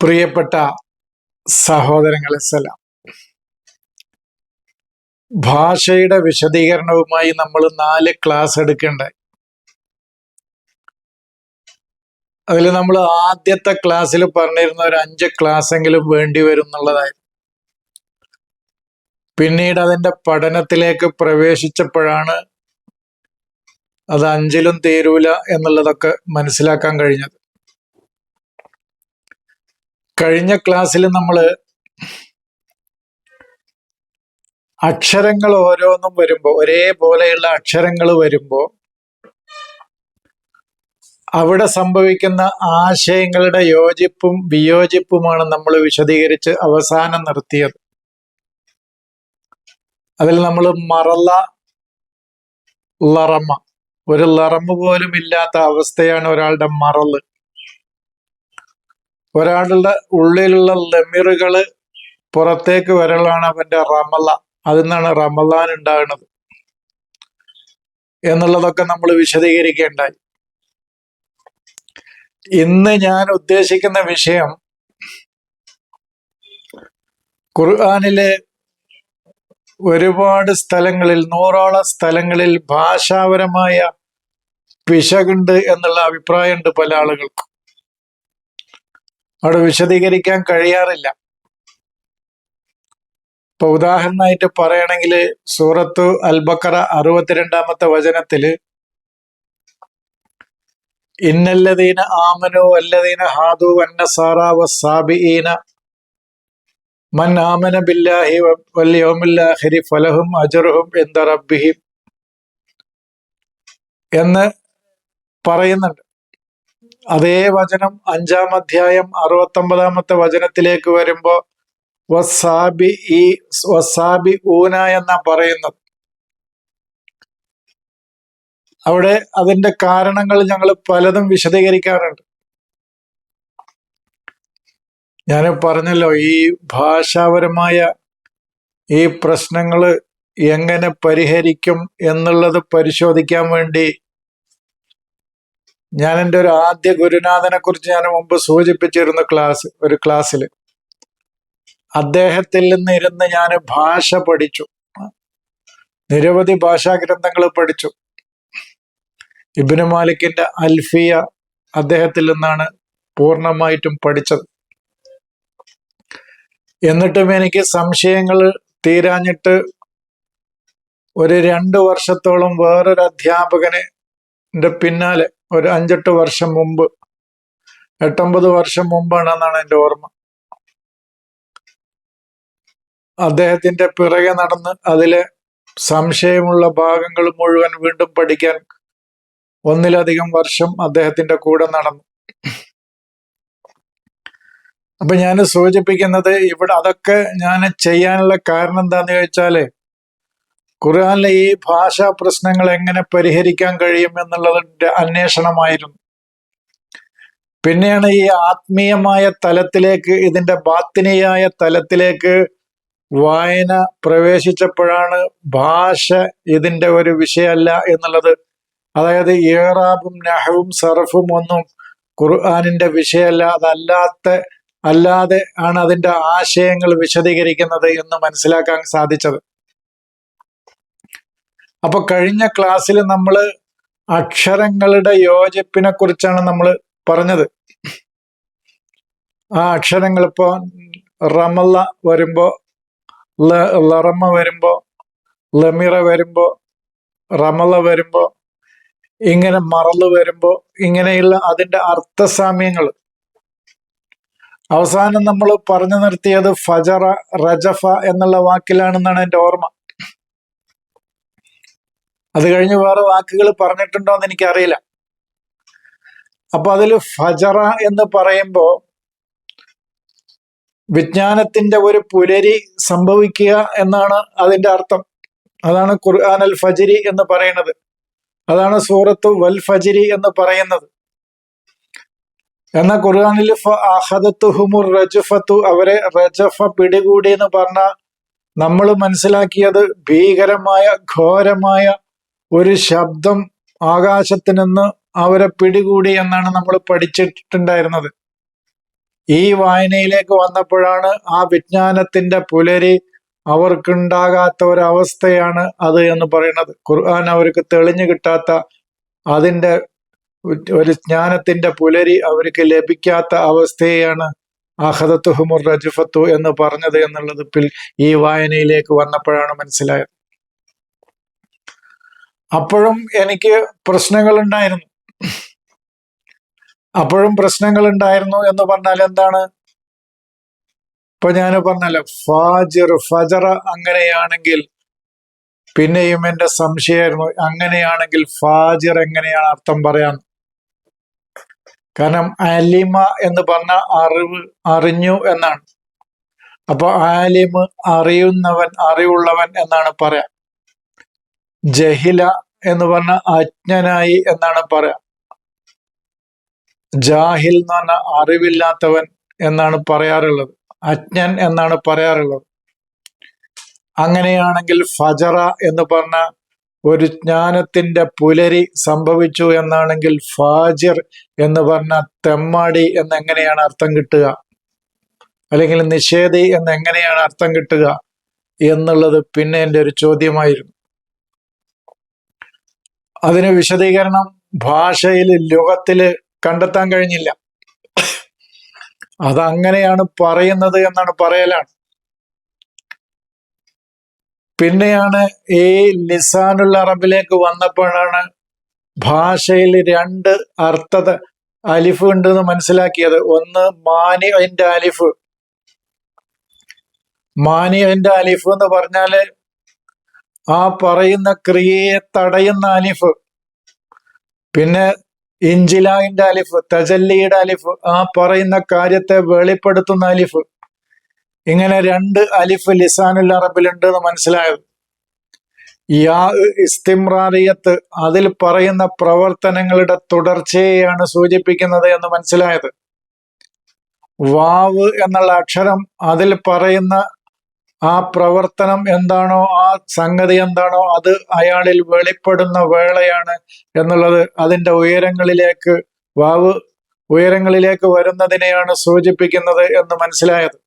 പ്രിയപ്പെട്ട സഹോദരങ്ങളെ സലാം. ഭാഷയുടെ വിശദീകരണവുമായി നമ്മൾ നാല് ക്ലാസ് എടുക്കേണ്ടായി അതിൽ നമ്മൾ ആദ്യത്തെ ക്ലാസ്സിൽ പറഞ്ഞിരുന്ന ഒരു അഞ്ച് ക്ലാസ് എങ്കിലും വേണ്ടി വരും എന്നുള്ളതായിരുന്നു പിന്നീട് അതിന്റെ പഠനത്തിലേക്ക് പ്രവേശിച്ചപ്പോഴാണ് അത് അഞ്ചിലും തീരൂല എന്നുള്ളതൊക്കെ മനസ്സിലാക്കാൻ കഴിഞ്ഞത്. കഴിഞ്ഞ ക്ലാസ്സിൽ നമ്മൾ അക്ഷരങ്ങൾ ഓരോന്നും വരുമ്പോൾ ഒരേപോലെയുള്ള അക്ഷരങ്ങൾ വരുമ്പോൾ അവിടെ സംഭവിക്കുന്ന ആശയങ്ങളുടെ യോജിപ്പും വിയോജിപ്പുമാണ് നമ്മൾ വിശദീകരിച്ച് അവസാനം നിർത്തിയത്. അതിൽ നമ്മൾ മറല്ല ലറമ ഒരു ലറമ പോലും ഇല്ലാത്ത അവസ്ഥയാണ് ഒരാളുടെ മറൽ. ഒരാളുടെ ഉള്ളിലുള്ള ലമിറുകൾ പുറത്തേക്ക് വരലാണ് അവന്റെ റമല അതിൽ നിന്നാണ് റമലാൻ ഉണ്ടാകുന്നത്. എന്നുള്ളതൊക്കെ നമ്മൾ വിശദീകരിക്കേണ്ടായി. ഇന്ന് ഞാൻ ഉദ്ദേശിക്കുന്ന വിഷയം ഖുർആാനിലെ ഒരുപാട് സ്ഥലങ്ങളിൽ നൂറോളം സ്ഥലങ്ങളിൽ ഭാഷാപരമായ പിശകുണ്ട് എന്നുള്ള അഭിപ്രായമുണ്ട് പല ആളുകൾക്കും. അവിടെ വിശദീകരിക്കാൻ കഴിയാറില്ല. ഇപ്പൊ ഉദാഹരണമായിട്ട് പറയണെങ്കിൽ സൂറത്തു അൽബക്കറ അറുപത്തിരണ്ടാമത്തെ വചനത്തിൽ ഇന്നല്ലതീന ആമനു അല്ലതീന ഹാദു വന്നസാറ സാബിഈന മൻ ആമന ബില്ലാഹി വൽ ഫലഹും അജറുഹും എന്ത റബ്ബിഹിം എന്ന് പറയുന്നുണ്ട്. അതേ വചനം അഞ്ചാം അധ്യായം അറുപത്തൊമ്പതാമത്തെ വചനത്തിലേക്ക് വരുമ്പോ വസാബി ഈ വസാബി ഊന എന്നാ പറയുന്നത്. അവിടെ അതിന്റെ കാരണങ്ങൾ ഞങ്ങൾ പലതും വിശദീകരിക്കാറുണ്ട്. ഞാൻ പറഞ്ഞല്ലോ ഈ ഭാഷാപരമായ ഈ പ്രശ്നങ്ങൾ എങ്ങനെ പരിഹരിക്കും എന്നുള്ളത് പരിശോധിക്കാൻ വേണ്ടി ഞാൻ എന്റെ ഒരു ആദ്യ ഗുരുനാഥനെ കുറിച്ച് ഞാൻ മുമ്പ് സൂചിപ്പിച്ചിരുന്നു ക്ലാസ് ഒരു ക്ലാസ്സിൽ അദ്ദേഹത്തിൽ നിന്നിരുന്ന് ഞാൻ ഭാഷ പഠിച്ചു. നിരവധി ഭാഷാ ഗ്രന്ഥങ്ങൾ പഠിച്ചു. ഇബിന് മാലിക്കിന്റെ അൽഫിയ അദ്ദേഹത്തിൽ നിന്നാണ് പൂർണമായിട്ടും പഠിച്ചത്. എന്നിട്ടും എനിക്ക് സംശയങ്ങൾ തീരാഞ്ഞിട്ട് ഒരു രണ്ട് വർഷത്തോളം വേറൊരു അധ്യാപകന് പിന്നാലെ ഒരു അഞ്ചെട്ട് വർഷം മുമ്പ് എട്ടൊമ്പത് വർഷം മുമ്പാണെന്നാണ് എന്റെ ഓർമ്മ. അദ്ദേഹത്തിന്റെ പിറകെ നടന്ന് അതിലെ സംശയമുള്ള ഭാഗങ്ങൾ മുഴുവൻ വീണ്ടും പഠിക്കാൻ ഒന്നിലധികം വർഷം അദ്ദേഹത്തിന്റെ കൂടെ നടന്നു. അപ്പൊ ഞാൻ സൂചിപ്പിക്കുന്നത് ഇവിടെ അതൊക്കെ ഞാൻ ചെയ്യാനുള്ള കാരണം എന്താന്ന് ചോദിച്ചാൽ ഖുർആാനിലെ ഈ ഭാഷാ പ്രശ്നങ്ങൾ എങ്ങനെ പരിഹരിക്കാൻ കഴിയും എന്നുള്ളതിന്റെ അന്വേഷണമായിരുന്നു. പിന്നെയാണ് ഈ ആത്മീയമായ തലത്തിലേക്ക് ഇതിന്റെ ബാത്തിനിയായ തലത്തിലേക്ക് വായന പ്രവേശിച്ചപ്പോഴാണ് ഭാഷ ഇതിന്റെ ഒരു വിഷയമല്ല എന്നുള്ളത്. അതായത് ഏറാബും നഹവും സർഫും ഒന്നും ഖുർആാനിന്റെ വിഷയമല്ല അതല്ലാത്ത അല്ലാതെ ആണ് അതിന്റെ ആശയങ്ങൾ വിശദീകരിക്കുന്നത് എന്ന് മനസ്സിലാക്കാൻ സാധിച്ചത്. അപ്പൊ കഴിഞ്ഞ ക്ലാസ്സിൽ നമ്മൾ അക്ഷരങ്ങളുടെ യോജിപ്പിനെ കുറിച്ചാണ് നമ്മൾ പറഞ്ഞത്. ആ അക്ഷരങ്ങൾ ഇപ്പോ റമല്ല വരുമ്പോ ലറമ വരുമ്പോ ലമിറ വരുമ്പോ റമല വരുമ്പോ ഇങ്ങനെ മറൽ വരുമ്പോ ഇങ്ങനെയുള്ള അതിന്റെ അർത്ഥസാമ്യങ്ങൾ. അവസാനം നമ്മൾ പറഞ്ഞു നിർത്തിയത് ഫജറ റജഫ എന്നുള്ള വാക്കിലാണെന്നാണ് എന്റെ ഓർമ്മ. അത് കഴിഞ്ഞ് വേറെ വാക്കുകൾ പറഞ്ഞിട്ടുണ്ടോ എന്ന് എനിക്കറിയില്ല. അപ്പൊ അതിൽ ഫജറ എന്ന് പറയുമ്പോ വിജ്ഞാനത്തിന്റെ ഒരു പുലരി സംഭവിക്കുക എന്നാണ് അതിന്റെ അർത്ഥം. അതാണ് ഖുർആൻ അൽ ഫജിരി എന്ന് പറയുന്നത്. അതാണ് സൂറത്ത് വൽ ഫജിരി എന്ന് പറയുന്നത്. എന്ന ഖുർആാനിൽ അഹദത്തുഹുമുർ റജഫത്തു അവരെ റജഫ പിടികൂടി എന്ന് പറഞ്ഞ നമ്മൾ മനസ്സിലാക്കിയത് ഭീകരമായ ഘോരമായ ഒരു ശബ്ദം ആകാശത്ത് നിന്ന് അവരെ പിടികൂടി എന്നാണ് നമ്മൾ പഠിച്ചിട്ടുണ്ടായിരുന്നത്. ഈ വായനയിലേക്ക് വന്നപ്പോഴാണ് ആ വിജ്ഞാനത്തിന്റെ പുലരി അവർക്കുണ്ടാകാത്ത ഒരവസ്ഥയാണ് അത് എന്ന് പറയുന്നത്. ഖുർആൻ അവർക്ക് തെളിഞ്ഞു കിട്ടാത്ത അതിന്റെ ഒരു ജ്ഞാനത്തിന്റെ പുലരി അവർക്ക് ലഭിക്കാത്ത അവസ്ഥയാണ് അഹദത്തുഹുമുർ റജുഫത്തു എന്ന് പറഞ്ഞത് എന്നുള്ളത് ഈ വായനയിലേക്ക് വന്നപ്പോഴാണ് മനസ്സിലായത്. അപ്പോഴും എനിക്ക് പ്രശ്നങ്ങൾ ഉണ്ടായിരുന്നു അപ്പോഴും പ്രശ്നങ്ങൾ ഉണ്ടായിരുന്നു എന്ന് പറഞ്ഞാൽ എന്താണ്? ഇപ്പൊ ഞാൻ പറഞ്ഞല്ലോ ഫാജിർ ഫജറ അങ്ങനെയാണെങ്കിൽ പിന്നെയും എന്റെ സംശയമായിരുന്നു അങ്ങനെയാണെങ്കിൽ ഫാജിർ എങ്ങനെയാണ് അർത്ഥം പറയാൻ? കാരണം അലിമ എന്ന് പറഞ്ഞ അറിവ് അറിഞ്ഞു എന്നാണ്. അപ്പൊ ആലിമ് അറിയുന്നവൻ അറിവുള്ളവൻ എന്നാണ് പറയാ ജഹില എന്ന് പറഞ്ഞ അജ്ഞനായി എന്നാണ് പറയാ. ജാഹിൽ എന്ന് പറഞ്ഞ അറിവില്ലാത്തവൻ എന്നാണ് പറയാറുള്ളത്. അജ്ഞൻ എന്നാണ് പറയാറുള്ളത്. അങ്ങനെയാണെങ്കിൽ ഫജറ എന്ന് പറഞ്ഞ ഒരു ജ്ഞാനത്തിന്റെ പുലരി സംഭവിച്ചു എന്നാണെങ്കിൽ ഫാജിർ എന്ന് പറഞ്ഞ തെമ്മാടി എന്ന് എങ്ങനെയാണ് അർത്ഥം കിട്ടുക? അല്ലെങ്കിൽ നിഷേധി എന്ന് എങ്ങനെയാണ് അർത്ഥം കിട്ടുക എന്നുള്ളത് പിന്നെ എന്റെ ഒരു ചോദ്യമായിരുന്നു. അതിന് വിശദീകരണം ഭാഷയിൽ ലോകത്തിൽ കണ്ടെത്താൻ കഴിഞ്ഞില്ല. അതങ്ങനെയാണ് പറയുന്നത് എന്നാണ് പറയലാണ്. പിന്നെയാണ് ഈ ലിസാനുൽ അറബിലേക്ക് വന്നപ്പോഴാണ് ഭാഷയിൽ രണ്ട് അർത്ഥത അലിഫ് ഉണ്ടെന്ന് മനസ്സിലാക്കിയത്. ഒന്ന് മാനി അലിഫ്. മാനി അലിഫ് എന്ന് പറഞ്ഞാൽ ആ പറയുന്ന ക്രിയയെ തടയുന്ന അലിഫ്. പിന്നെ ഇഞ്ചിലായിന്റെ അലിഫ് തജല്ലിയുടെ അലിഫ് ആ പറയുന്ന കാര്യത്തെ വെളിപ്പെടുത്തുന്ന അലിഫ്. ഇങ്ങനെ രണ്ട് അലിഫ് ലിസാനുൽ അറബിലുണ്ട് എന്ന് മനസ്സിലായത് യാ ഇസ്തിമ്രാറിയത്ത് അതിൽ പറയുന്ന പ്രവർത്തനങ്ങളുടെ തുടർച്ചയെയാണ് സൂചിപ്പിക്കുന്നത് എന്ന് മനസ്സിലായത്. വാവ് എന്നുള്ള അക്ഷരം അതിൽ പറയുന്ന ആ പ്രവർത്തനം എന്താണോ ആ സംഗതി എന്താണോ അത് അയാളിൽ വെളിപ്പെടുന്ന വേളയാണ് എന്നുള്ളത് അതിന്റെ ഉയരങ്ങളിലേക്ക് വാവ് ഉയരങ്ങളിലേക്ക് വരുന്നതിനെയാണ് സൂചിപ്പിക്കുന്നത് എന്ന് മനസ്സിലായത്.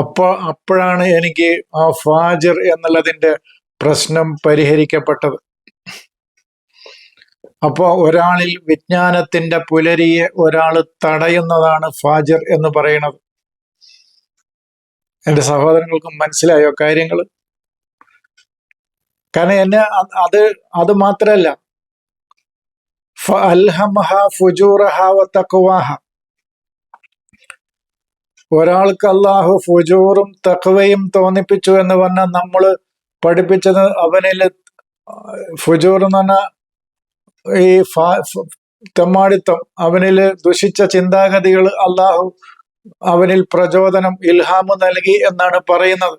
അപ്പോ അപ്പോഴാണ് എനിക്ക് ആ ഫാജിർ എന്നുള്ളതിന്റെ പ്രശ്നം പരിഹരിക്കപ്പെട്ടത്. അപ്പോ ഒരാളിൽ വിജ്ഞാനത്തിന്റെ പുലരിയെ ഒരാൾ തടയുന്നതാണ് ഫാജിർ എന്ന് പറയുന്നത്. എന്റെ സഹോദരങ്ങൾക്കും മനസ്സിലായോ കാര്യങ്ങൾ കാരണം എന്നെ അത് അത് മാത്രല്ല. ഒരാൾക്ക് അള്ളാഹു ഫുജൂറും തക്വയും തോന്നിപ്പിച്ചു എന്ന് പറഞ്ഞാൽ നമ്മൾ പഠിപ്പിച്ചത് അവനിൽ ഫുജൂർ എന്ന് പറഞ്ഞാൽ ഈ തെമ്മാടിത്തം അവനിൽ ദുഷിച്ച ചിന്താഗതികൾ അള്ളാഹു അവനിൽ പ്രചോദനം ഇൽഹാമ് നൽകി എന്നാണ് പറയുന്നത്.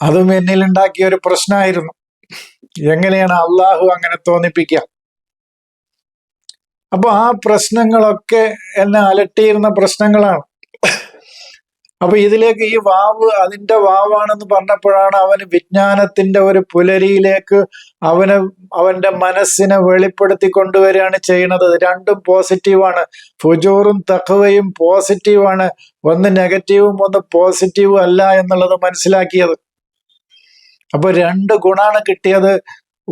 അതും എന്നിൽ ഉണ്ടാക്കിയ ഒരു പ്രശ്നമായിരുന്നു എങ്ങനെയാണ് അള്ളാഹു അങ്ങനെ തോന്നിപ്പിക്കുക? അപ്പൊ ആ പ്രശ്നങ്ങളൊക്കെ എന്നെ അലട്ടിയിരുന്ന പ്രശ്നങ്ങളാണ്. അപ്പൊ ഇതിലേക്ക് ഈ വാവ് അതിന്റെ വാവാണെന്ന് പറഞ്ഞപ്പോഴാണ് അവന് വിജ്ഞാനത്തിന്റെ ഒരു പുലരിയിലേക്ക് അവന് അവന്റെ മനസ്സിനെ വെളിപ്പെടുത്തി കൊണ്ടുവരികയാണ് ചെയ്യുന്നത്. രണ്ടും പോസിറ്റീവാണ് ഫുജൂറും തഖവയും പോസിറ്റീവാണ് ഒന്ന് നെഗറ്റീവും ഒന്ന് പോസിറ്റീവും അല്ല എന്നുള്ളത് മനസ്സിലാക്കിയത്. അപ്പൊ രണ്ട് ഗുണാണ് കിട്ടിയത്.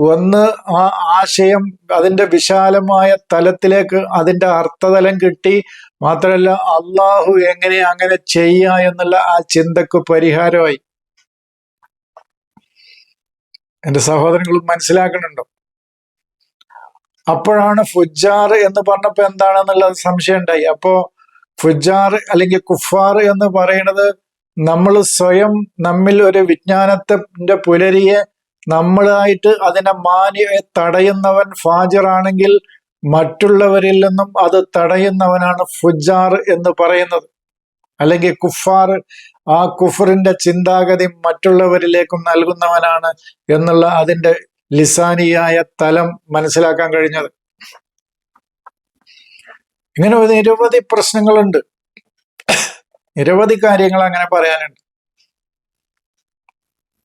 ഒന്ന് ആ ആശയം അതിന്റെ വിശാലമായ തലത്തിലേക്ക് അതിന്റെ അർത്ഥതലം കിട്ടി. മാത്രമല്ല അള്ളാഹു എങ്ങനെ അങ്ങനെ ചെയ്യ എന്നുള്ള ആ ചിന്തക്ക് പരിഹാരമായി. എന്റെ സഹോദരങ്ങളും മനസ്സിലാക്കുന്നുണ്ടോ? അപ്പോഴാണ് ഫുജാർ എന്ന് പറഞ്ഞപ്പോ എന്താണെന്നുള്ള സംശയം ഉണ്ടായി അപ്പോ ഫുജാർ അല്ലെങ്കിൽ കുഫാർ എന്ന് പറയുന്നത് നമ്മൾ സ്വയം നമ്മിൽ ഒരു വിജ്ഞാനത്തിന്റെ പുലരിയെ നമ്മളായിട്ട് അതിനെ മാനി തടയുന്നവൻ ഫാജിറാണെങ്കിൽ മറ്റുള്ളവരിൽ നിന്നും അത് തടയുന്നവനാണ് ഫുജാർ എന്ന് പറയുന്നത്. അല്ലെങ്കിൽ കുഫാർ ആ കുഫറിന്റെ ചിന്താഗതി മറ്റുള്ളവരിലേക്കും നൽകുന്നവനാണ് എന്നുള്ള അതിന്റെ ലിസാനിയായ തലം മനസ്സിലാക്കാൻ കഴിഞ്ഞത്. ഇങ്ങനെ നിരവധി പ്രശ്നങ്ങളുണ്ട്. നിരവധി കാര്യങ്ങൾ അങ്ങനെ പറയാനുണ്ട്.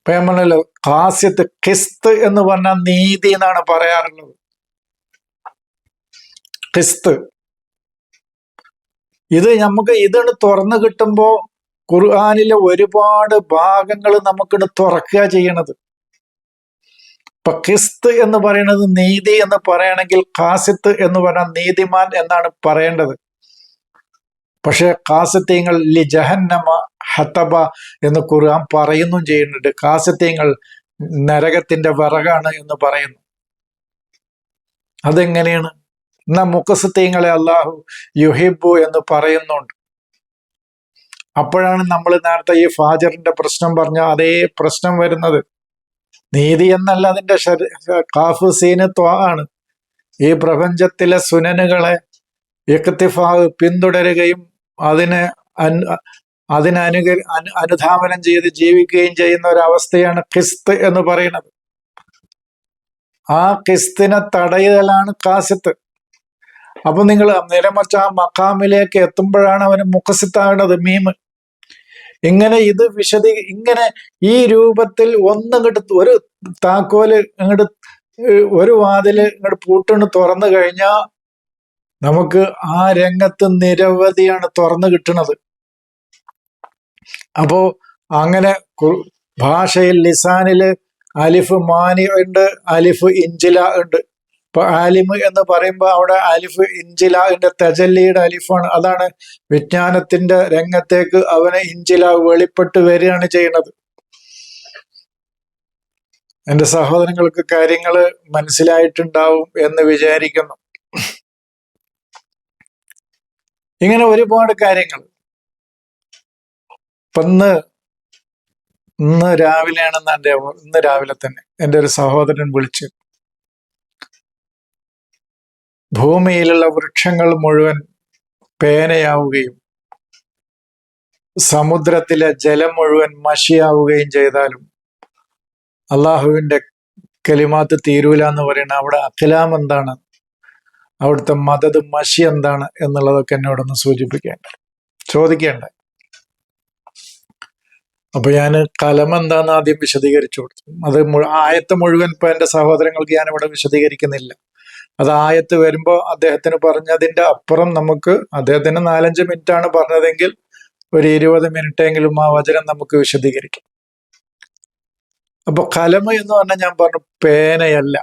ഇപ്പൊ കാസ്യത്ത് ഖിസ്ത് എന്ന് പറഞ്ഞ നീതി എന്നാണ് പറയാറുള്ളത്. കിസ്ത് ഇത് നമുക്ക് ഇതാണ് തുറന്നു കിട്ടുമ്പോ ഖുർആാനിലെ ഒരുപാട് ഭാഗങ്ങൾ നമുക്കിത് തുറക്കുക ചെയ്യണത്. ഇപ്പൊ കിസ്ത് എന്ന് പറയുന്നത് നീതി എന്ന് പറയണമെങ്കിൽ കാസിത്ത് എന്ന് പറഞ്ഞാൽ നീതിമാൻ എന്നാണ് പറയേണ്ടത്. പക്ഷെ കാസത്യങ്ങൾ ലി ജഹന്നമ ഹത്തബ എന്ന് ഖുർആൻ പറയുന്നു ചെയ്യുന്നുണ്ട്. കാസത്യങ്ങൾ നരകത്തിന്റെ വിറകാണ് എന്ന് പറയുന്നു. അതെങ്ങനെയാണ്? എന്നാ മുഖസത്യങ്ങളെ അള്ളാഹു യുഹിബു എന്ന് പറയുന്നുണ്ട്. അപ്പോഴാണ് നമ്മൾ നേരത്തെ ഈ ഫാജറിന്റെ പ്രശ്നം പറഞ്ഞ അതേ പ്രശ്നം വരുന്നത്. നീതി എന്നല്ല അതിന്റെ കാഫ് സീന് ആണ്. ഈ പ്രപഞ്ചത്തിലെ സുനനുകളെ ഇഖ്തിഫാവ് പിന്തുടരുകയും അതിനെ അതിനനുക അനുധാവനം ചെയ്ത് ജീവിക്കുകയും ചെയ്യുന്ന ഒരവസ്ഥയാണ് ഖിസ്ത് എന്ന് പറയുന്നത്. ആ ഖിസ്തിനെ തടയലാണ് കാസിത്ത്. അപ്പൊ നിങ്ങൾ നിലമച്ച ആ മക്കാമിലേക്ക് എത്തുമ്പോഴാണ് അവന് മുഖസിത്താകുന്നത് മീമ്. ഇങ്ങനെ ഇത് വിശദീ ഇങ്ങനെ ഈ രൂപത്തിൽ ഒന്ന് ഇങ്ങോട്ട് ഒരു താക്കോൽ ഇങ്ങോട്ട് ഒരു വാതിൽ ഇങ്ങോട്ട് പൂട്ടണ് തുറന്നു കഴിഞ്ഞാൽ നമുക്ക് ആ രംഗത്ത് നിരവധിയാണ് തുറന്നു കിട്ടുന്നത് അപ്പോ അങ്ങനെ ഭാഷയിൽ ലിസാനിൽ അലിഫ് മാനി ഉണ്ട് അലിഫ് ഇഞ്ചില ഉണ്ട്. ഇപ്പൊ ആലിമ് എന്ന് പറയുമ്പോൾ അവിടെ അലിഫ് ഇഞ്ചിലാന്റെ തെജല്ലിയുടെ അലിഫാണ്. അതാണ് വിജ്ഞാനത്തിന്റെ രംഗത്തേക്ക് അവനെ ഇഞ്ചില വെളിപ്പെട്ട് വരികയാണ് ചെയ്യുന്നത്. എന്റെ സഹോദരങ്ങൾക്ക് കാര്യങ്ങൾ മനസ്സിലായിട്ടുണ്ടാവും എന്ന് വിചാരിക്കുന്നു. ഇങ്ങനെ ഒരുപാട് കാര്യങ്ങൾ ഇപ്പൊ ഇന്ന് ഇന്ന് രാവിലെയാണെന്ന് എന്റെ ഇന്ന് രാവിലെ തന്നെ എന്റെ ഒരു സഹോദരൻ വിളിച്ച് ഭൂമിയിലുള്ള വൃക്ഷങ്ങൾ മുഴുവൻ പേനയാവുകയും സമുദ്രത്തിലെ ജലം മുഴുവൻ മഷിയാവുകയും ചെയ്താലും അള്ളാഹുവിന്റെ കലിമാത്ത് തീരൂല എന്ന് പറയുന്ന അവിടെ അഖിലാം എന്താണ്? അവിടുത്തെ മതത് മഷി എന്താണ് എന്നുള്ളതൊക്കെ എന്നോടൊന്ന് സൂചിപ്പിക്കേണ്ട. ചോദിക്കേണ്ട. അപ്പൊ ഞാൻ കലം എന്താന്ന് ആദ്യം വിശദീകരിച്ചു കൊടുത്തു. അത് ആയത്ത് മുഴുവൻ ഇപ്പൊ എന്റെ സഹോദരങ്ങൾക്ക് ഞാൻ ഇവിടെ വിശദീകരിക്കുന്നില്ല. അത് ആയത്ത് വരുമ്പോൾ അദ്ദേഹത്തിന് പറഞ്ഞതിന്റെ അപ്പുറം നമുക്ക് അദ്ദേഹത്തിന് നാലഞ്ച് മിനിറ്റ് ആണ് പറഞ്ഞതെങ്കിൽ ഒരു ഇരുപത് മിനിറ്റെങ്കിലും ആ വചനം നമുക്ക് വിശദീകരിക്കാം. അപ്പൊ കലമ എന്ന് പറഞ്ഞാൽ ഞാൻ പറഞ്ഞു പേനയല്ല.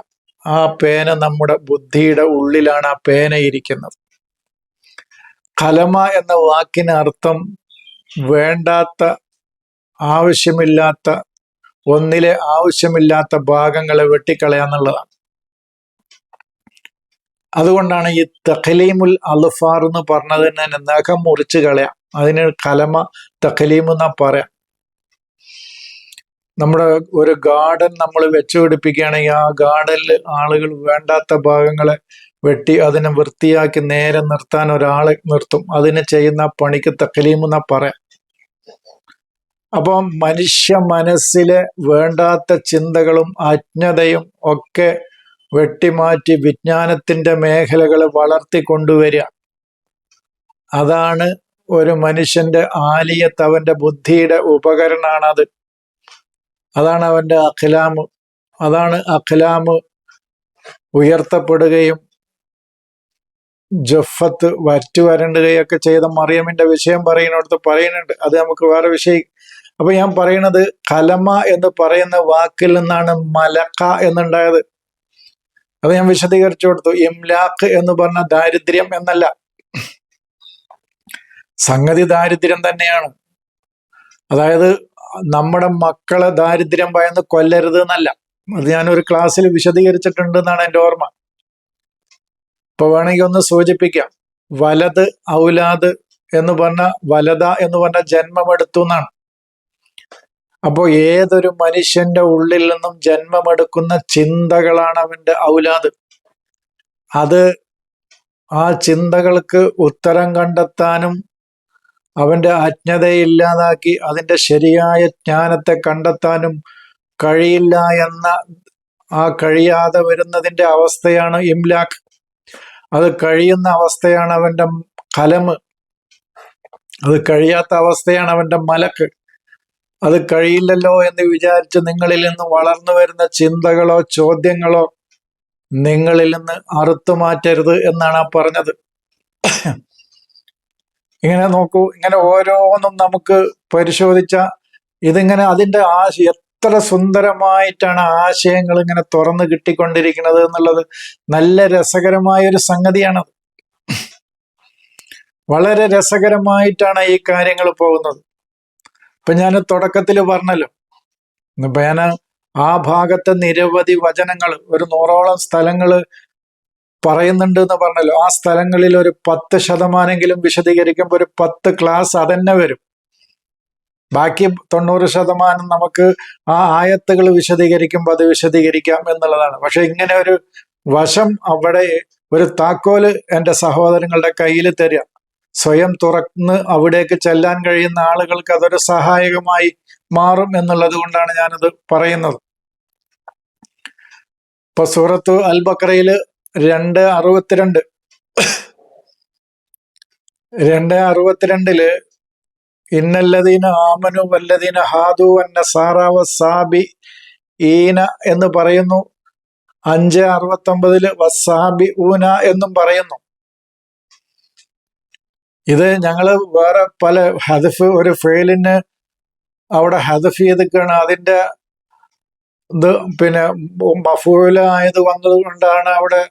ആ പേന നമ്മുടെ ബുദ്ധിയുടെ ഉള്ളിലാണ് ആ പേന ഇരിക്കുന്നത്. കലമ എന്ന വാക്കിന് അർത്ഥം വേണ്ടാത്ത ആവശ്യമില്ലാത്ത ഒന്നിലെ ആവശ്യമില്ലാത്ത ഭാഗങ്ങളെ വെട്ടിക്കളയാന്നുള്ളതാണ് അതുകൊണ്ടാണ് ഈ തഖലീമുൽ അൽഫാർ എന്ന് പറഞ്ഞത് തന്നെ നഖം മുറിച്ച് കളയാം. അതിന് കലമ തഖലീം എന്നാ പറയാം. നമ്മുടെ ഒരു ഗാർഡൻ നമ്മൾ വെച്ചു പിടിപ്പിക്കുകയാണെങ്കിൽ ആ ഗാർഡനിൽ ആളുകൾ വേണ്ടാത്ത ഭാഗങ്ങളെ വെട്ടി അതിനെ വൃത്തിയാക്കി നേരെ നിർത്താൻ ഒരാളെ നിർത്തും. അതിന് ചെയ്യുന്ന പണിക്ക് തക്കലീം എന്നാ പറയാം. അപ്പം മനുഷ്യ മനസ്സിലെ വേണ്ടാത്ത ചിന്തകളും അജ്ഞതയും ഒക്കെ വെട്ടിമാറ്റി വിജ്ഞാനത്തിന്റെ മേഖലകൾ വളർത്തിക്കൊണ്ടുവരിക. അതാണ് ഒരു മനുഷ്യന്റെ ആലിയത്ത് അവന്റെ ബുദ്ധിയുടെ ഉപകരണമാണ് അത് അതാണ് അവന്റെ അഖിലാമ്. അതാണ് അഖിലാമ് ഉയർത്തപ്പെടുകയും ജഫത്ത് വറ്റുവരണ്ടുകയൊക്കെ ചെയ്ത മറിയമിന്റെ വിഷയം പറയുന്നിടത്ത് പറയുന്നുണ്ട്. അത് നമുക്ക് വേറെ വിഷയം അപ്പൊ ഞാൻ പറയണത് കലമ എന്ന് പറയുന്ന വാക്കിൽ നിന്നാണ് മലക്ക എന്നുണ്ടായത്. അത് ഞാൻ വിശദീകരിച്ചു കൊടുത്തു. ഇംലാഖ് എന്ന് പറഞ്ഞ ദാരിദ്ര്യം എന്നല്ല. സംഗതി ദാരിദ്ര്യം തന്നെയാണ്. അതായത് നമ്മുടെ മക്കളെ ദാരിദ്ര്യം ഭയന്ന് കൊല്ലരുത് എന്നല്ല. അത് ഞാനൊരു ക്ലാസ്സിൽ വിശദീകരിച്ചിട്ടുണ്ട് എന്നാണ് എന്റെ ഓർമ്മ. ഇപ്പൊ വേണമെങ്കിൽ ഒന്ന് സൂചിപ്പിക്കാം. വലത് ഔലാദ് എന്ന് പറഞ്ഞ വലത എന്ന് പറഞ്ഞ ജന്മമെടുത്തു എന്നാണ്. അപ്പോൾ ഏതൊരു മനുഷ്യന്റെ ഉള്ളിൽ നിന്നും ജന്മമെടുക്കുന്ന ചിന്തകളാണ് അവന്റെ ഔലാദ്. അത് ആ ചിന്തകൾക്ക് ഉത്തരം കണ്ടെത്താനും അവന്റെ അജ്ഞതയെ ഇല്ലാതാക്കി അതിന്റെ ശരിയായ ജ്ഞാനത്തെ കണ്ടെത്താനും കഴിയില്ല എന്ന ആ കഴിയാതെ വരുന്നതിന്റെ അവസ്ഥയാണ് ഇംലാഖ്. അത് കഴിയുന്ന അവസ്ഥയാണ് അവന്റെ കലമ്. അത് കഴിയാത്ത അവസ്ഥയാണ് അവന്റെ മലക്ക്. അത് കഴിയില്ലല്ലോ എന്ന് വിചാരിച്ച് നിങ്ങളിൽ നിന്ന് വളർന്നു വരുന്ന ചിന്തകളോ ചോദ്യങ്ങളോ നിങ്ങളിൽ നിന്ന് അറുത്തു മാറ്റരുത് എന്നാണ് ആ പറഞ്ഞത്. ഇങ്ങനെ നോക്കൂ ഇങ്ങനെ ഓരോന്നും നമുക്ക് പരിശോധിച്ച ഇതിങ്ങനെ അതിന്റെ ആശ എത്ര സുന്ദരമായിട്ടാണ് ആശയങ്ങൾ ഇങ്ങനെ തുറന്നു കിട്ടിക്കൊണ്ടിരിക്കുന്നത് എന്നുള്ളത് നല്ല രസകരമായ ഒരു സംഗതിയാണത്. വളരെ രസകരമായിട്ടാണ് ഈ കാര്യങ്ങൾ പോകുന്നത്. ഇപ്പൊ ഞാൻ തുടക്കത്തിൽ പറഞ്ഞല്ലോ. ഇപ്പൊ ഞാൻ ആ ഭാഗത്തെ നിരവധി വചനങ്ങൾ ഒരു നൂറോളം സ്ഥലങ്ങൾ പറയുന്നുണ്ട് എന്ന് പറഞ്ഞല്ലോ. ആ സ്ഥലങ്ങളിൽ ഒരു പത്ത് ശതമാനെങ്കിലും വിശദീകരിക്കുമ്പോൾ ഒരു പത്ത് ക്ലാസ് അതന്നെ വരും. ബാക്കി തൊണ്ണൂറ് ശതമാനം നമുക്ക് ആ ആയത്തുകൾ വിശദീകരിക്കുമ്പോൾ അത് വിശദീകരിക്കാം എന്നുള്ളതാണ്. പക്ഷെ ഇങ്ങനെ ഒരു വശം അവിടെ ഒരു താക്കോൽ എന്റെ സഹോദരങ്ങളുടെ കയ്യിൽ തരിക. സ്വയം തുറന്ന് അവിടേക്ക് ചെല്ലാൻ കഴിയുന്ന ആളുകൾക്ക് അതൊരു സഹായകമായി മാറും എന്നുള്ളത് കൊണ്ടാണ് ഞാനത് പറയുന്നത്. ഇപ്പൊ സൂറത്ത് അൽ ബക്രയിൽ രണ്ട് അറുപത്തിരണ്ട്. രണ്ട് അറുപത്തിരണ്ടിൽ ഇന്നല്ലതീന ആമനു വല്ലതീന ഹാദു അന്ന സാറാവ സാബി ഈന എന്ന് പറയുന്നു. അഞ്ച് അറുപത്തൊമ്പതിൽ വസാബി ഊന എന്നും പറയുന്നു. ഇത് ഞങ്ങൾ വേറെ പല ഹദഫ് ഒരു ഫെയിലിന് അവിടെ ഹദഫ് ചെയ്തിക്കാണ് അതിന്റെ ഇത് പിന്നെ മഫൂല വന്നത് കൊണ്ടാണ് അവിടെ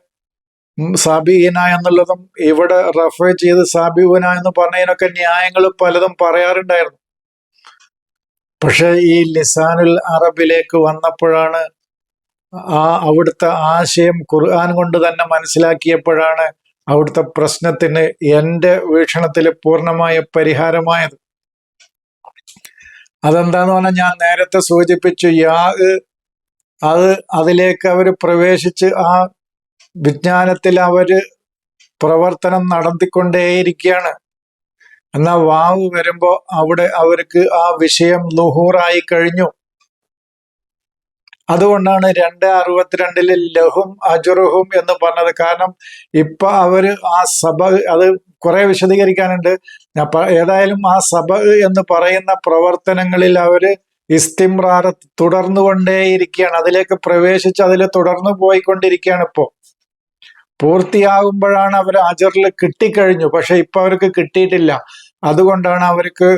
സാബിഹീന എന്നുള്ളതും ഇവിടെ റഫർ ചെയ്ത് സാബിഹുന എന്ന് പറഞ്ഞതിനൊക്കെ ന്യായങ്ങൾ പലതും പറയാറുണ്ടായിരുന്നു. പക്ഷെ ഈ ലിസാനുൽ അറബിലേക്ക് വന്നപ്പോഴാണ് ആ അവിടുത്തെ ആശയം ഖുർആൻ കൊണ്ട് തന്നെ മനസ്സിലാക്കിയപ്പോഴാണ് അവിടുത്തെ പ്രശ്നത്തിന് എന്റെ വീക്ഷണത്തിൽ പൂർണമായ പരിഹാരമായത്. അതെന്താന്ന് പറഞ്ഞാൽ ഞാൻ നേരത്തെ സൂചിപ്പിച്ചു യാഗ് അത് അതിലേക്ക് അവർ പ്രവേശിച്ച് ആ വിജ്ഞാനത്തിൽ അവർ പ്രവർത്തനം നടത്തിക്കൊണ്ടേയിരിക്കുകയാണ്. എന്നാൽ വാവ് വരുമ്പോൾ അവിടെ അവർക്ക് ആ വിഷയം ലുഹൂറായി കഴിഞ്ഞു. അതുകൊണ്ടാണ് രണ്ട് അറുപത്തിരണ്ടിൽ ലഹും അജുറുഹും എന്ന് പറഞ്ഞത്. കാരണം ഇപ്പൊ അവർ ആ സഭ അത് കുറെ വിശദീകരിക്കാനുണ്ട്. ഏതായാലും ആ സഭ എന്ന് പറയുന്ന പ്രവർത്തനങ്ങളിൽ അവർ ഇസ്തിമ്രാർ തുടർന്നുകൊണ്ടേയിരിക്കുകയാണ്. അതിലേക്ക് പ്രവേശിച്ച് അതിൽ തുടർന്നു പോയിക്കൊണ്ടിരിക്കുകയാണ് ഇപ്പോ. പൂർത്തിയാകുമ്പോഴാണ് അവർ അജറിൽ കിട്ടിക്കഴിഞ്ഞു. പക്ഷെ ഇപ്പൊ അവർക്ക് കിട്ടിയിട്ടില്ല. അതുകൊണ്ടാണ് അവർക്ക്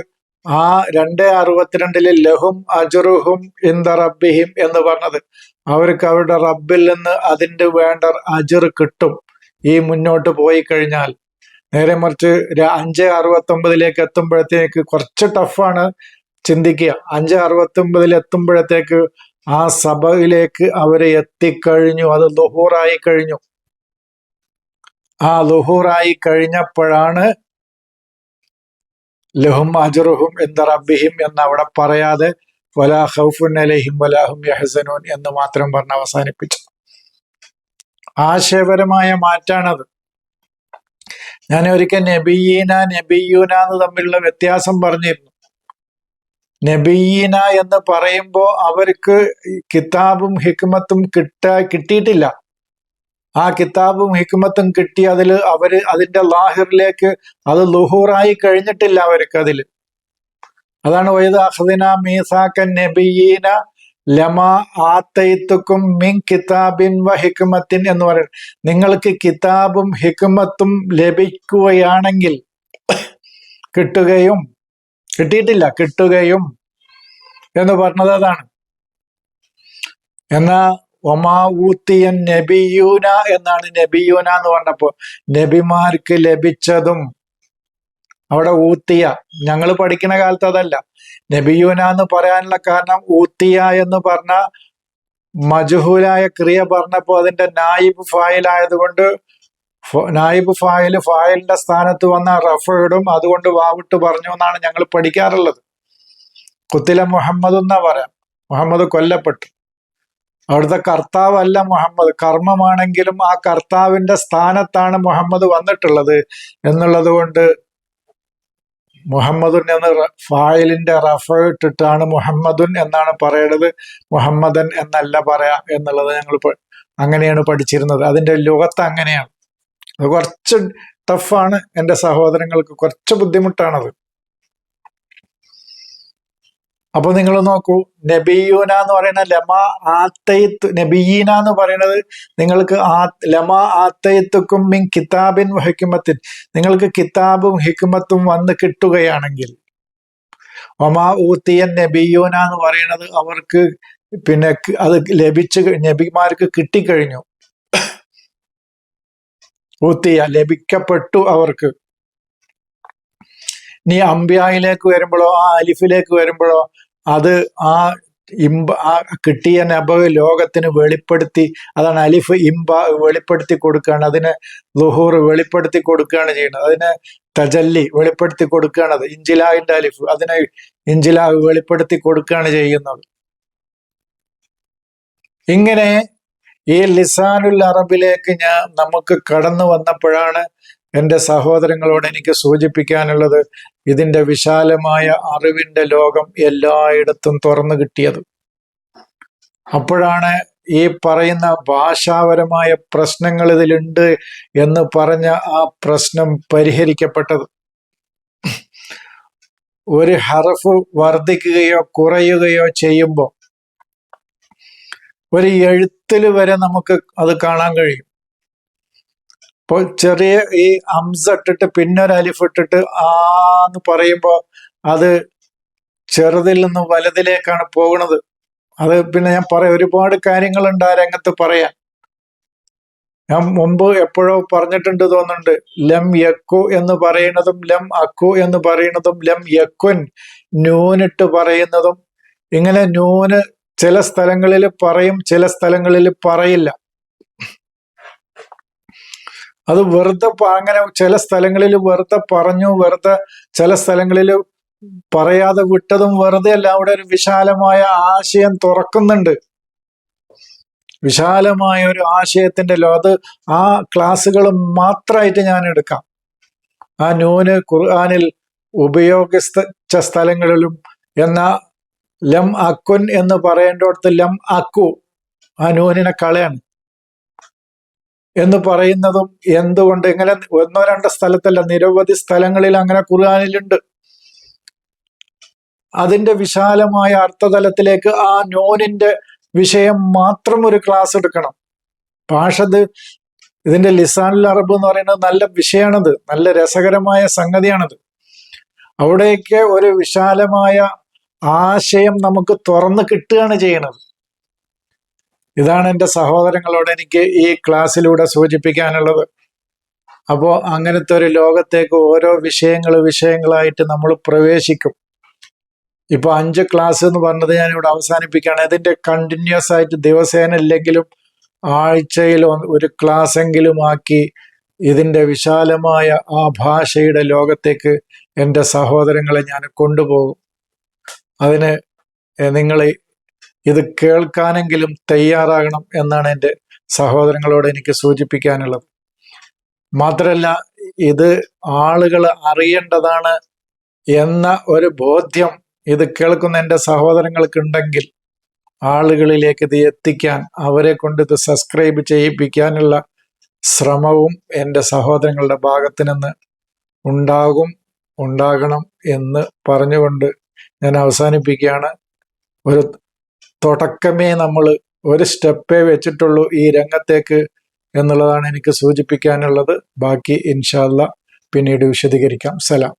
ആ രണ്ട് അറുപത്തിരണ്ടിൽ ലഹും അജുറുഹും ഇന്ദ റബ്ബിഹിം എന്ന് പറഞ്ഞത്. അവർക്ക് അവരുടെ റബ്ബിൽ നിന്ന് അതിന്റെ വേണ്ട അജർ കിട്ടും. ഈ മുന്നോട്ട് പോയി കഴിഞ്ഞാൽ. നേരെ മറിച്ച് അഞ്ച് അറുപത്തൊമ്പതിലേക്ക് എത്തുമ്പോഴത്തേക്ക് കുറച്ച് ടഫാണ് ചിന്തിക്കുക. അഞ്ച് അറുപത്തൊമ്പതിൽ എത്തുമ്പോഴത്തേക്ക് ആ സഭയിലേക്ക് അവരെ എത്തിക്കഴിഞ്ഞു. അത് ലുഹൂറായി കഴിഞ്ഞു. ആ ലുഹൂറായി കഴിഞ്ഞപ്പോഴാണ് ലഹും അജറുഹും എന്ത റബ്ബിഹിം എന്ന് അവിടെ പറയാതെ വലാ ഹൗഫുൻ അലഹിം വലാഹും യഹസനൂൻ എന്ന് മാത്രം പറഞ്ഞ് അവസാനിപ്പിച്ചു. ആശയപരമായ മാറ്റാണത്. ഞാൻ ഒരിക്കൽ നബിയീന നബിയൂന എന്ന് തമ്മിലുള്ള വ്യത്യാസം പറഞ്ഞിരുന്നു. നബിയീന എന്ന് പറയുമ്പോൾ അവർക്ക് കിതാബും ഹിക്മത്തും കിട്ട കിട്ടിയിട്ടില്ല. ആ കിതാബും ഹിക്മത്തും കിട്ടി അതിൽ അവർ അതിന്റെ ലാഹിറിലേക്ക് അത് ലുഹൂറായി കഴിഞ്ഞിട്ടില്ല അവർക്ക് അതിൽ അതാണ് വൈദ അഹദിന മീസാക്കൻ നബിയീന ലമ ആത്തൈത്തുക്കും മിൻ കിതാബിൻ വ ഹിക്മത്തിൻ എന്ന് പറയുന്നത്. നിങ്ങൾക്ക് കിതാബും ഹിക്മത്തും ലഭിക്കുകയാണെങ്കിൽ കിട്ടുകയും കിട്ടിയിട്ടില്ല കിട്ടുകയും എന്ന് പറഞ്ഞത് അതാണ്. എന്നാ ഒമാ ഊത്തിയൻ നബിയൂന എന്നാണ് നബിയൂന എന്ന് പറഞ്ഞപ്പോ നബിമാർക്ക് ലഭിച്ചതും അവിടെ ഊത്തിയ. ഞങ്ങൾ പഠിക്കുന്ന കാലത്ത് അതല്ല. നബിയൂന എന്ന് പറയാനുള്ള കാരണം ഊത്തിയ എന്ന് പറഞ്ഞ മജുഹൂലായ ക്രിയ പറഞ്ഞപ്പോൾ അതിന്റെ നായിബ് ഫായിൽ ആയതുകൊണ്ട് നായിബ് ഫായിൽ ഫായിലിന്റെ സ്ഥാനത്ത് വന്ന റഫയിടും അതുകൊണ്ട് വാവിട്ട് പറഞ്ഞു എന്നാണ് ഞങ്ങൾ പഠിക്കാറുള്ളത്. കുത്തില മുഹമ്മദ് എന്നാ പറയാം. മുഹമ്മദ് കൊല്ലപ്പെട്ടു. അവിടുത്തെ കർത്താവല്ല മുഹമ്മദ്. കർമ്മമാണെങ്കിലും ആ കർത്താവിന്റെ സ്ഥാനത്താണ് മുഹമ്മദ് വന്നിട്ടുള്ളത് എന്നുള്ളത് കൊണ്ട് മുഹമ്മദുൻ എന്ന് ഫായിലിന്റെ റഫ ഇട്ടിട്ടാണ് മുഹമ്മദുൻ എന്നാണ് പറയേണ്ടത് മുഹമ്മദൻ എന്നല്ല പറയാ എന്നുള്ളത് ഞങ്ങൾ അങ്ങനെയാണ് പഠിച്ചിരുന്നത്. അതിന്റെ ലോകത്ത് അങ്ങനെയാണ്. അത് കുറച്ച് ടഫാണ് എന്റെ സഹോദരങ്ങൾക്ക്. കുറച്ച് ബുദ്ധിമുട്ടാണത്. അപ്പൊ നിങ്ങൾ നോക്കൂ നബിയൂന എന്ന് പറയുന്ന ലമ ആത്തയത്ത് നബിയീന എന്ന് പറയുന്നത് നിങ്ങൾക്ക് ആ ലമ ആത്തയത്തുക്കും മിൻ കിതാബിൻ ഹിക്കുമത്തിൻ നിങ്ങൾക്ക് കിതാബും ഹിക്കുമത്തും വന്ന് കിട്ടുകയാണെങ്കിൽ ഒമാ ഊത്തിയൻ നബിയൂന എന്ന് പറയുന്നത് അവർക്ക് പിന്നെ അത് ലഭിച്ചു നബിമാർക്ക് കിട്ടിക്കഴിഞ്ഞു. ഊത്തിയ ലഭിക്കപ്പെട്ടു അവർക്ക്. നീ അമ്പ്യായിലേക്ക് വരുമ്പോഴോ ആ അലിഫിലേക്ക് വരുമ്പോഴോ അത് ആ ഇമ്പ ആ കിട്ടിയ നബ ലോകത്തിന് വെളിപ്പെടുത്തി അതാണ് അലിഫ് ഇമ്പ വെളിപ്പെടുത്തി കൊടുക്കുകയാണ്. അതിന് ലുഹൂർ വെളിപ്പെടുത്തി കൊടുക്കുകയാണ് ചെയ്യുന്നത്. അതിന് തജല്ലി വെളിപ്പെടുത്തി കൊടുക്കുകയാണ്. അത് ഇഞ്ചിലാവിന്റെ അലിഫ് അതിനെ ഇഞ്ചിലാവ് വെളിപ്പെടുത്തി കൊടുക്കുകയാണ് ചെയ്യുന്നത്. ഇങ്ങനെ ഈ ലിസാനുൽ അറബിലേക്ക് ഞാൻ നമുക്ക് കടന്നു വന്നപ്പോഴാണ് എന്റെ സഹോദരങ്ങളോട് എനിക്ക് സൂചിപ്പിക്കാനുള്ളത് ഇതിന്റെ വിശാലമായ അറിവിന്റെ ലോകം എല്ലായിടത്തും തുറന്നു കിട്ടിയത്. അപ്പോഴാണ് ഈ പറയുന്ന ഭാഷാപരമായ പ്രശ്നങ്ങൾ ഇതിലുണ്ട് എന്ന് പറഞ്ഞ ആ പ്രശ്നം പരിഹരിക്കപ്പെട്ടത്. ഒരു ഹറഫ് വർദ്ധിക്കുകയോ കുറയുകയോ ചെയ്യുമ്പോൾ ഒരു എഴുത്തിൽ വരെ നമുക്ക് അത് കാണാൻ കഴിയും. ഇപ്പോൾ ചെറിയ ഈ അംസ ഇട്ടിട്ട് പിന്നെ ഒരു അലിഫ് ഇട്ടിട്ട് ആന്ന് പറയുമ്പോൾ അത് ചെറുതിൽ നിന്ന് വലുതിലേക്കാണ് പോകുന്നത്. അത് പിന്നെ ഞാൻ പറയാം ഒരുപാട് കാര്യങ്ങളുണ്ട് ആ രംഗത്ത് പറയാൻ. ഞാൻ മുമ്പ് എപ്പോഴോ പറഞ്ഞിട്ടുണ്ട് തോന്നുന്നുണ്ട് ലം യക്കു എന്ന് പറയുന്നതും ലം അക്കു എന്ന് പറയുന്നതും ലം യക്കുൻ നൂനിട്ട് പറയുന്നതും ഇങ്ങനെ നൂന് ചില സ്ഥലങ്ങളിൽ പറയും ചില സ്ഥലങ്ങളിൽ പറയില്ല. അത് വെറുതെ അങ്ങനെ ചില സ്ഥലങ്ങളിൽ വെറുതെ പറഞ്ഞു വെറുതെ ചില സ്ഥലങ്ങളിൽ പറയാതെ വിട്ടതും വെറുതെ അല്ല അവിടെ ഒരു വിശാലമായ ആശയം തുറക്കുന്നുണ്ട്. വിശാലമായ ഒരു ആശയത്തിന്റെ അത് ആ ക്ലാസ്സുകൾ മാത്രമായിട്ട് ഞാൻ എടുക്കാം. ആ നൂന് ഖുർആാനിൽ ഉപയോഗിച്ച സ്ഥലങ്ങളിലും എന്ന ലം അക്കുൻ എന്ന് പറയേണ്ടടുത്ത് ലം അക്കു ആ നൂനിനെ കളയാണ്. എന്ന് പറയുന്നതും എന്തുകൊണ്ട് ഇങ്ങനെ ഒന്നോ രണ്ടോ സ്ഥലത്തല്ല നിരവധി സ്ഥലങ്ങളിൽ അങ്ങനെ ഖുർആാനിലുണ്ട്. അതിന്റെ വിശാലമായ അർത്ഥതലത്തിലേക്ക് ആ നോനിന്റെ വിഷയം മാത്രം ഒരു ക്ലാസ് എടുക്കണം. പാഷത് ഇതിന്റെ ലിസാനുൽ അറബ് എന്ന് പറയുന്നത് നല്ല വിഷയമാണത് നല്ല രസകരമായ സംഗതിയാണത്. അവിടേക്ക് ഒരു വിശാലമായ ആശയം നമുക്ക് തുറന്ന് കിട്ടുകയാണ് ചെയ്യുന്നത്. ഇതാണ് എന്റെ സഹോദരങ്ങളോട് എനിക്ക് ഈ ക്ലാസ്സിലൂടെ സൂചിപ്പിക്കാനുള്ളത്. അപ്പോൾ അങ്ങനത്തെ ഒരു ലോകത്തേക്ക് ഓരോ വിഷയങ്ങൾ വിഷയങ്ങളായിട്ട് നമ്മൾ പ്രവേശിക്കും. ഇപ്പൊ അഞ്ച് ക്ലാസ് എന്ന് പറഞ്ഞത് ഞാൻ ഇവിടെ അവസാനിപ്പിക്കുകയാണ്. ഇതിന്റെ കണ്ടിന്യൂസ് ആയിട്ട് ദിവസേന ഇല്ലെങ്കിലും ആഴ്ചയിൽ ഒരു ക്ലാസ് എങ്കിലും ആക്കി ഇതിന്റെ വിശാലമായ ആ ഭാഷയുടെ ലോകത്തേക്ക് എന്റെ സഹോദരങ്ങളെ ഞാൻ കൊണ്ടുപോകും. അതിന് നിങ്ങൾ ഇത് കേൾക്കാനെങ്കിലും തയ്യാറാകണം എന്നാണ് എന്റെ സഹോദരങ്ങളോട് എനിക്ക് സൂചിപ്പിക്കാനുള്ളത്. മാത്രമല്ല ഇത് ആളുകൾ അറിയേണ്ടതാണ് എന്ന ഒരു ബോധ്യം ഇത് കേൾക്കുന്ന എന്റെ സഹോദരങ്ങൾക്കുണ്ടെങ്കിൽ ആളുകളിലേക്ക് ഇത് എത്തിക്കാൻ അവരെ കൊണ്ട് ഇത് സബ്സ്ക്രൈബ് ചെയ്യിപ്പിക്കാനുള്ള ശ്രമവും എന്റെ സഹോദരങ്ങളുടെ ഭാഗത്ത് നിന്ന് ഉണ്ടാകും ഉണ്ടാകണം എന്ന് പറഞ്ഞുകൊണ്ട് ഞാൻ അവസാനിപ്പിക്കുകയാണ്. ഒരു തുടക്കമേ നമ്മൾ ഒരു സ്റ്റെപ്പേ വെച്ചിട്ടുള്ളൂ ഈ രംഗത്തേക്ക് എന്നുള്ളതാണ് എനിക്ക് സൂചിപ്പിക്കാനുള്ളത്. ബാക്കി ഇൻഷാല്ല പിന്നീട് വിശദീകരിക്കാം. സലാം.